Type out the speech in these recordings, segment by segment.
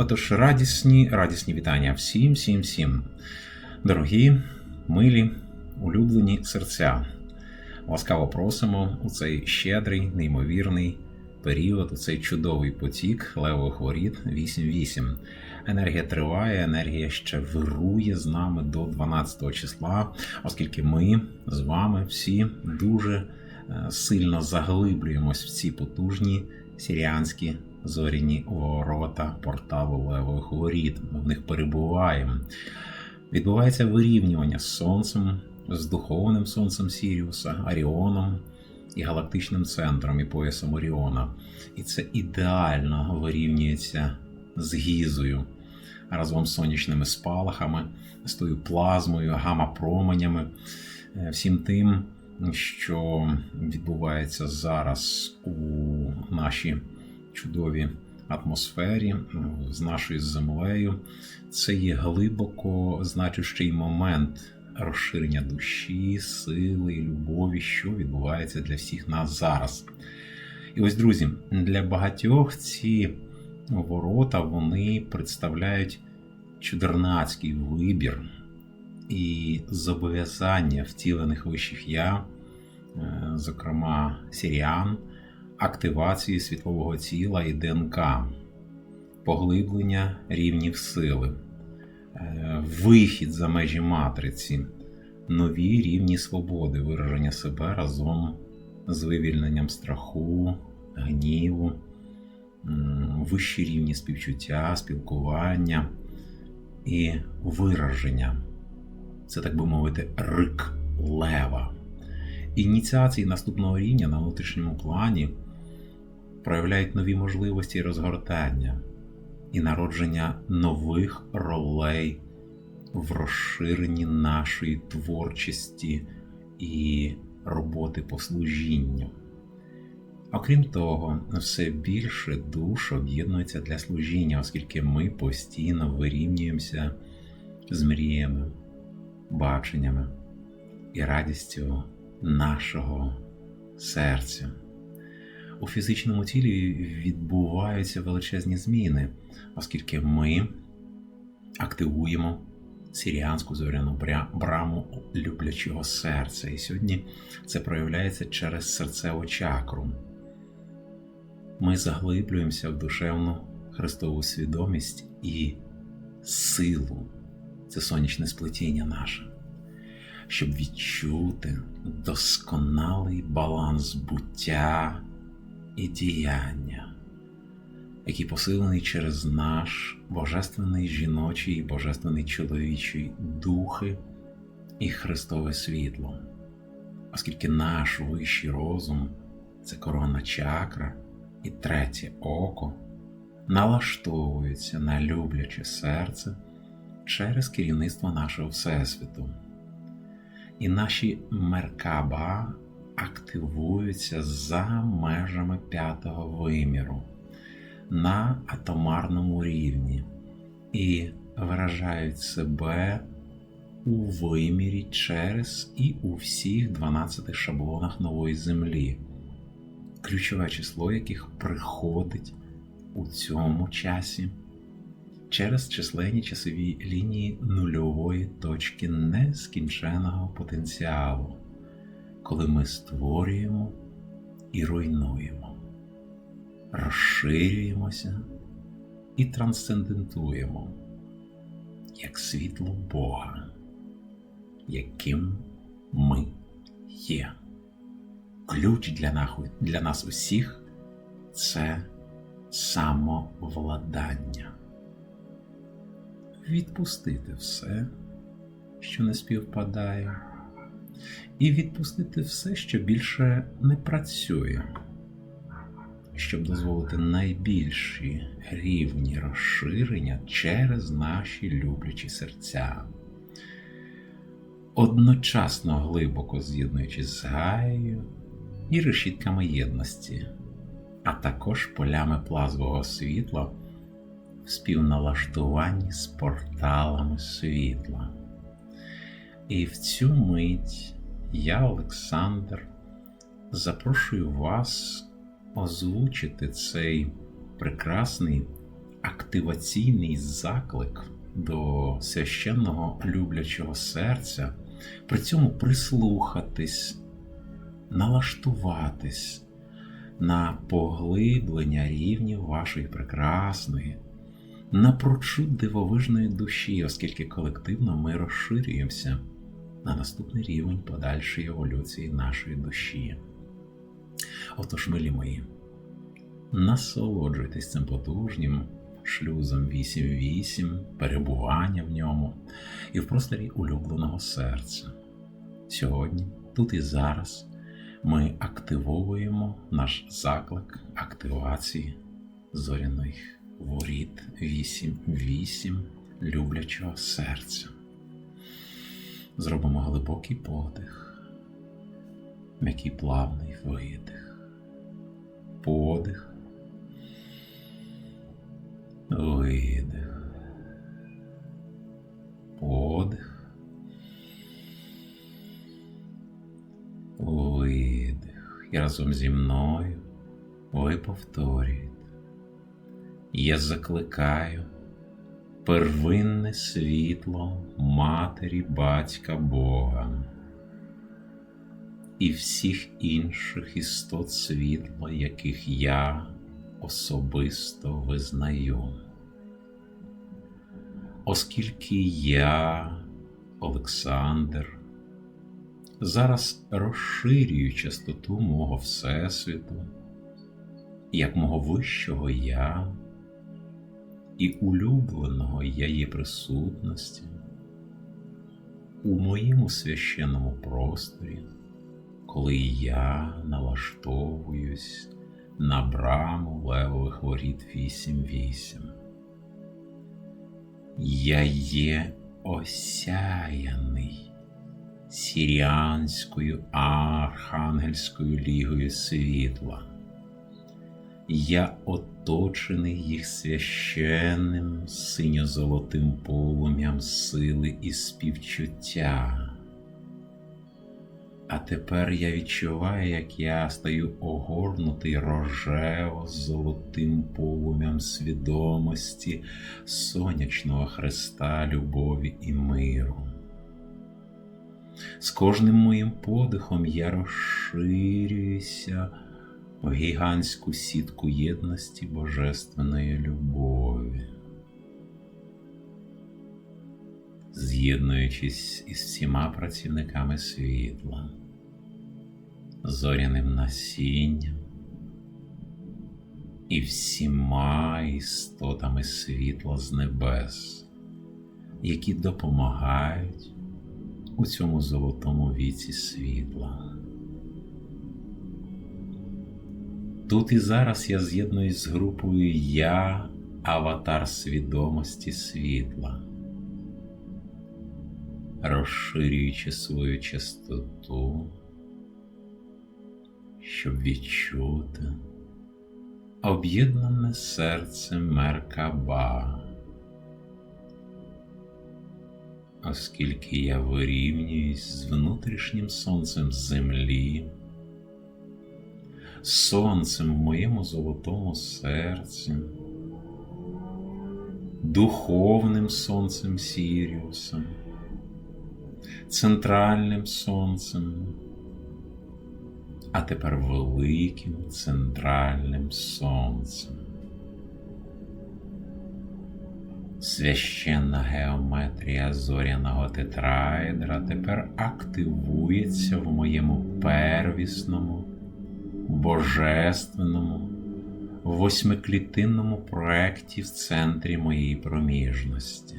Отож, радісні, радісні вітання всім, всім, всім. Дорогі, милі, улюблені серця. Ласкаво просимо у цей щедрий, неймовірний період, у цей чудовий потік левових воріт 8-8. Енергія триває, енергія ще вирує з нами до 12 числа, оскільки ми з вами всі дуже е, сильно заглиблюємось в ці потужні сіріанські зоряні ворота порталу левових воріт. Ми в них перебуваємо. Відбувається вирівнювання з сонцем, з духовним сонцем Сіріуса, Аріоном і галактичним центром і поясом Оріона. І це ідеально вирівнюється з гізою разом з сонячними спалахами, з тою плазмою, гамма-променями, е, всім тим, що відбувається зараз у нашій чудовій атмосфері з нашою землею. Це є глибоко значущий момент розширення душі, сили, любові, що відбувається для всіх нас зараз. І ось, друзі, для багатьох ці ворота вони представляють чудернацький вибір і зобов'язання втілених вищих я, е, зокрема сіріан, активації світлового тіла і ДНК, поглиблення рівнів сили, е, вихід за межі матриці, нові рівні свободи, вираження себе разом з вивільненням страху, гніву, вищі рівні співчуття, спілкування і вираження. Це, так би мовити, рик лева. Ініціації наступного рівня на внутрішньому плані проявляють нові можливості розгортання і народження нових ролей в розширенні нашої творчості і роботи по служінню. Окрім того, все більше душ об'єднується для служіння, оскільки ми постійно вирівнюємося з мріями, баченнями і радістю нашого серця. У фізичному тілі відбуваються величезні зміни, оскільки ми активуємо сіріанську зоряну браму люблячого серця. І сьогодні це проявляється через серцеву чакру. Ми заглиблюємося в душевну Христову свідомість і силу. Це сонячне сплетіння наше, щоб відчути досконалий баланс буття і діяння, який посилений через наш божественний жіночий і божественний чоловічий духи і Христове світло, оскільки наш вищий розум це корона чакра і третє око налаштовується на любляче серце через керівництво нашого Всесвіту. І наші меркаба активуються за межами п'ятого виміру на атомарному рівні і виражають себе у вимірі через і у всіх 12 шаблонах нової землі, ключове число яких приходить у цьому часі через численні часові лінії нульової точки нескінченого потенціалу коли ми створюємо і руйнуємо, розширюємося і трансцендентуємо як світло Бога, яким ми є. Ключ для, нахуй, для нас усіх це самовладання. Відпустити все, що не співпадає і відпустити все, що більше не працює, щоб дозволити найбільші рівні розширення через наші люблячі серця. Одночасно глибоко з'єднуючись з Гаєю і решітками єдності, а також полями плазового світла в співналаштуванні з порталами світла. І в цю мить я, Олександр, запрошую вас озвучити цей прекрасний активаційний заклик до священного люблячого серця, при цьому прислухатись, налаштуватись на поглиблення рівнів вашої прекрасної, напрочуд дивовижної душі, оскільки колективно ми розширюємося на наступний рівень подальшої еволюції нашої душі. Отож, милі мої, насолоджуйтесь цим потужнім шлюзом 8-8, перебування в ньому і в просторі улюбленого серця. Сьогодні, тут і зараз, ми активовуємо наш заклик активації зоряних воріт 8-8 люблячого серця. Зробимо глибокий подих, м'який плавний видих, подих, видих, подих, видих. І разом зі мною ви повторюєте. Я закликаю первинне світло Матері Батька Бога і всіх інших істот світла, яких я особисто визнаю. Оскільки я, Олександр, зараз розширюю частоту мого Всесвіту, як мого вищого я і улюбленого я є присутності у моєму священному просторі, коли я налаштовуюсь на браму левових воріт 8-8. Я є осяяний сіріанською архангельською лігою світла. Я оточений їх священним синьо-золотим полум'ям сили і співчуття. А тепер я відчуваю, як я стаю огорнутий рожево золотим полум'ям свідомості сонячного Христа, любові і миру. З кожним моїм подихом я розширююся в гігантську сітку єдності Божественної любові, з'єднуючись із всіма працівниками світла, зоряним насінням і всіма істотами світла з небес, які допомагають у цьому золотому віці світла. Тут і зараз я з'єднуюсь з групою Я, аватар свідомості світла, розширюючи свою частоту, щоб відчути об'єднане серце Меркаба, оскільки я вирівнююсь з внутрішнім сонцем землі сонцем в моєму золотому серці, духовним сонцем Сіріусом, центральним сонцем, а тепер великим центральним сонцем. Священна геометрія зоряного тетраедра тепер активується в моєму первісному божественному, восьмиклітинному проекті в центрі моєї проміжності.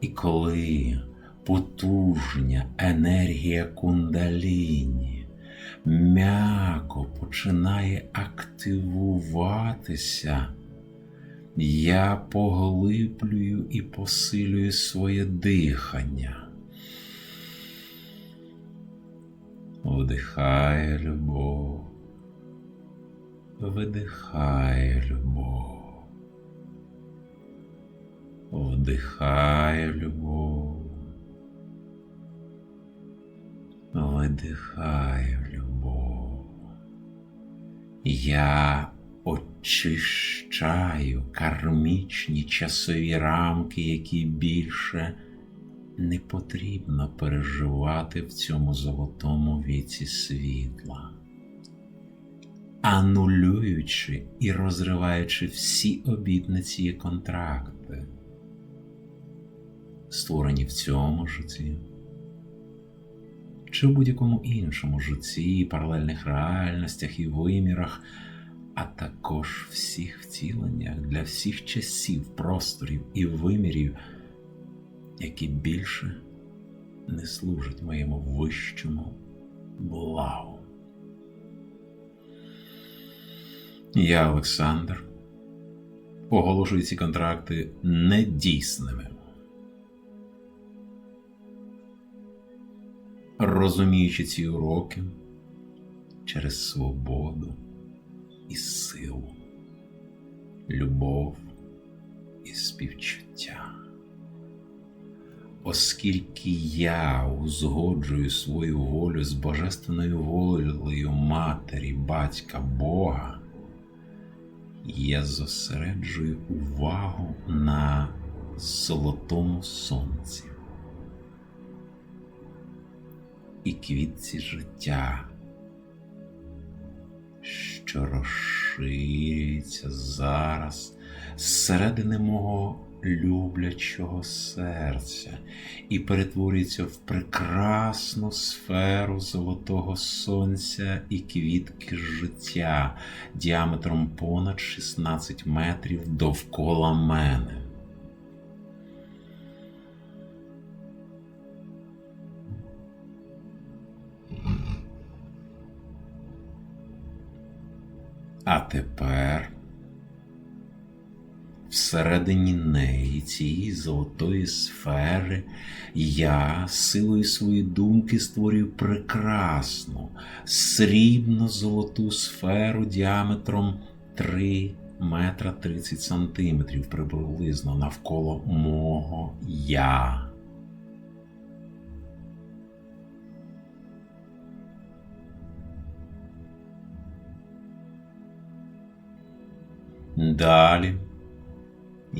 І коли потужня енергія кундаліні м'яко починає активуватися, я поглиблюю і посилюю своє дихання. Вдихає любов, видихає любов, вдихає любов, видихає любов. Я от Чищаю кармічні часові рамки, які більше не потрібно переживати в цьому золотому віці світла, анулюючи і розриваючи всі обітниці і контракти, створені в цьому житті чи в будь-якому іншому житті, паралельних реальностях і вимірах, а також всіх втіленнях для всіх часів, просторів і вимірів, які більше не служать моєму вищому благу. Я, Олександр, оголошую ці контракти недійсними. розуміючи ці уроки через свободу і силу, любов і співчуття. Оскільки я узгоджую свою волю з божественною волею Матері, Батька Бога, я зосереджую увагу на золотому сонці і квітці життя, що розширюється зараз зсередини мого люблячого серця і перетворюється в прекрасну сферу золотого сонця і квітки життя діаметром понад 16 метрів довкола мене. А тепер всередині неї, цієї золотої сфери, я силою своєї думки створюю прекрасну, срібно золоту сферу діаметром 3 метра 30 сантиметрів приблизно навколо мого я. Далі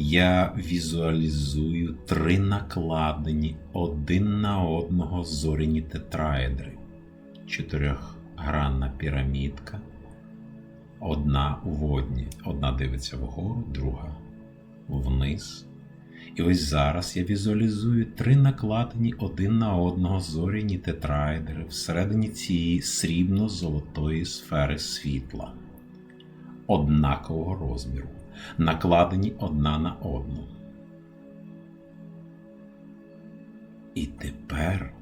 я візуалізую три накладені один на одного зоряні тетраедри, чотирьохгранна пірамідка, одна у водні, одна дивиться вгору, друга вниз. І ось зараз я візуалізую три накладені один на одного зоряні тетраедри всередині цієї срібно-золотої сфери світла однакового розміру, накладені одна на одну. І тепер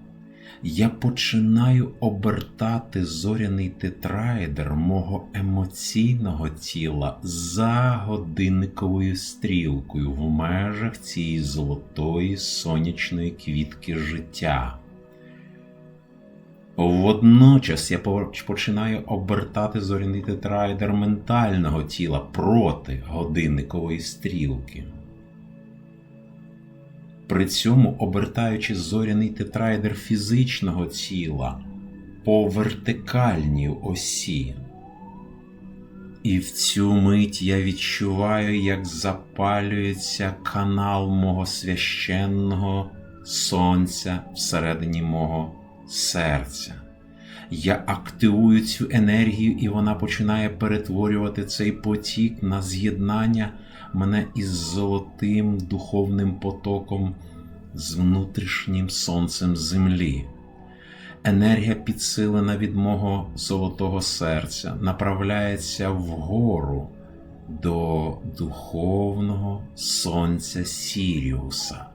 я починаю обертати зоряний тетраедр мого емоційного тіла за годинниковою стрілкою в межах цієї золотої сонячної квітки життя. Водночас я починаю обертати зоряний тетрайдер ментального тіла проти годинникової стрілки. При цьому обертаючи зоряний тетрайдер фізичного тіла по вертикальній осі. І в цю мить я відчуваю, як запалюється канал мого священного сонця всередині мого серця. Я активую цю енергію, і вона починає перетворювати цей потік на з'єднання мене із золотим духовним потоком, з внутрішнім сонцем землі. Енергія, підсилена від мого золотого серця, направляється вгору до духовного сонця Сіріуса.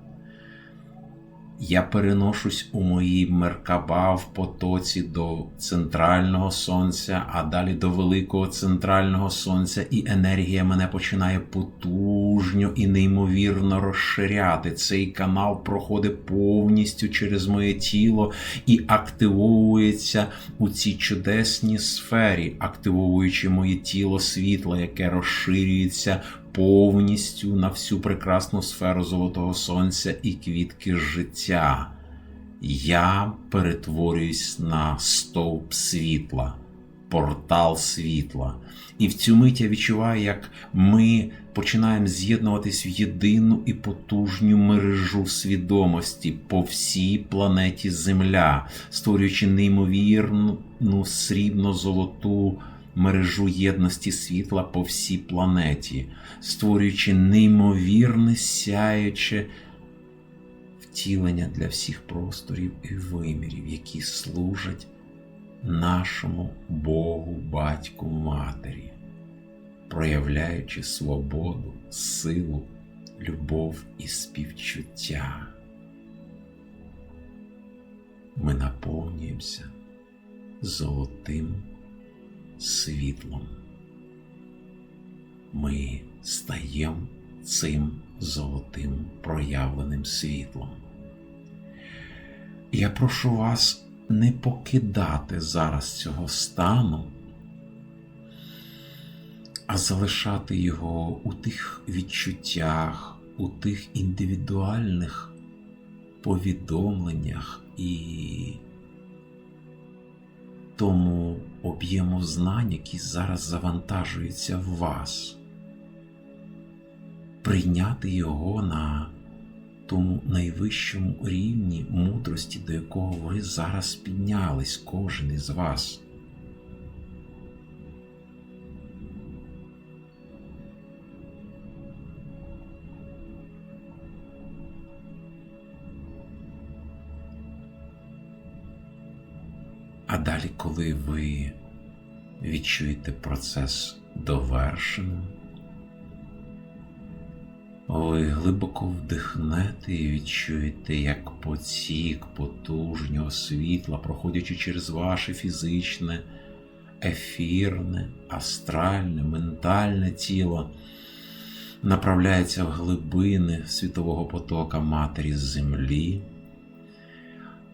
Я переношусь у моїй Меркаба в потоці до центрального сонця, а далі до великого центрального сонця, і енергія мене починає потужньо і неймовірно розширяти. Цей канал проходить повністю через моє тіло і активовується у цій чудесній сфері, активовуючи моє тіло світла, яке розширюється повністю на всю прекрасну сферу Золотого Сонця і квітки життя. Я перетворююсь на стовп світла, портал світла. І в цю мить я відчуваю, як ми починаємо з'єднуватись в єдину і потужню мережу свідомості по всій планеті Земля, створюючи неймовірну срібно-золоту мережу єдності світла по всій планеті, створюючи неймовірне сяюче втілення для всіх просторів і вимірів, які служать нашому Богу, Батьку, Матері, проявляючи свободу, силу, любов і співчуття. Ми наповнюємося золотим світлом. Ми стаємо цим золотим проявленим світлом. Я прошу вас не покидати зараз цього стану, а залишати його у тих відчуттях, у тих індивідуальних повідомленнях і тому об'єму знань, які зараз завантажуються в вас, прийняти його на тому найвищому рівні мудрості, до якого ви зараз піднялись, кожен із вас. А далі, коли ви відчуєте процес довершеним, ви глибоко вдихнете і відчуєте, як потік потужнього світла, проходячи через ваше фізичне, ефірне, астральне, ментальне тіло, направляється в глибини світового потока Матері Землі.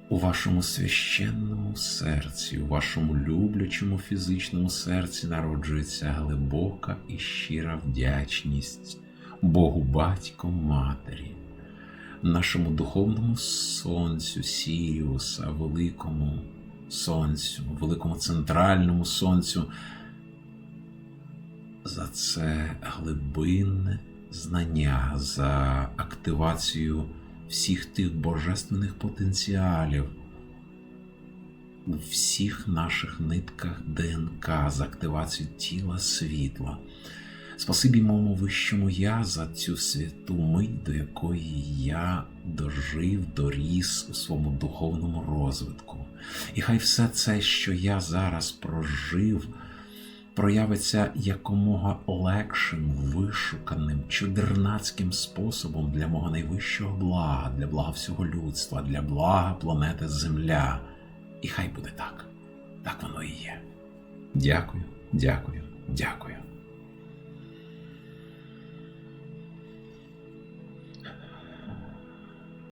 У вашому священному серці, у вашому люблячому фізичному серці народжується глибока і щира вдячність Богу Батько Матері, нашому духовному сонцю Сіріуса, великому сонцю, великому центральному сонцю. За це глибинне знання, за активацію всіх тих божественних потенціалів у всіх наших нитках ДНК з активацією тіла світла. Спасибі моєму вищому я за цю святу мить, до якої я дожив, доріс у своєму духовному розвитку. І хай все це, що я зараз прожив, проявиться якомога легшим, вишуканим, чудернацьким способом для мого найвищого блага, для блага всього людства, для блага планети Земля. І хай буде так. Так воно і є. Дякую, дякую, дякую.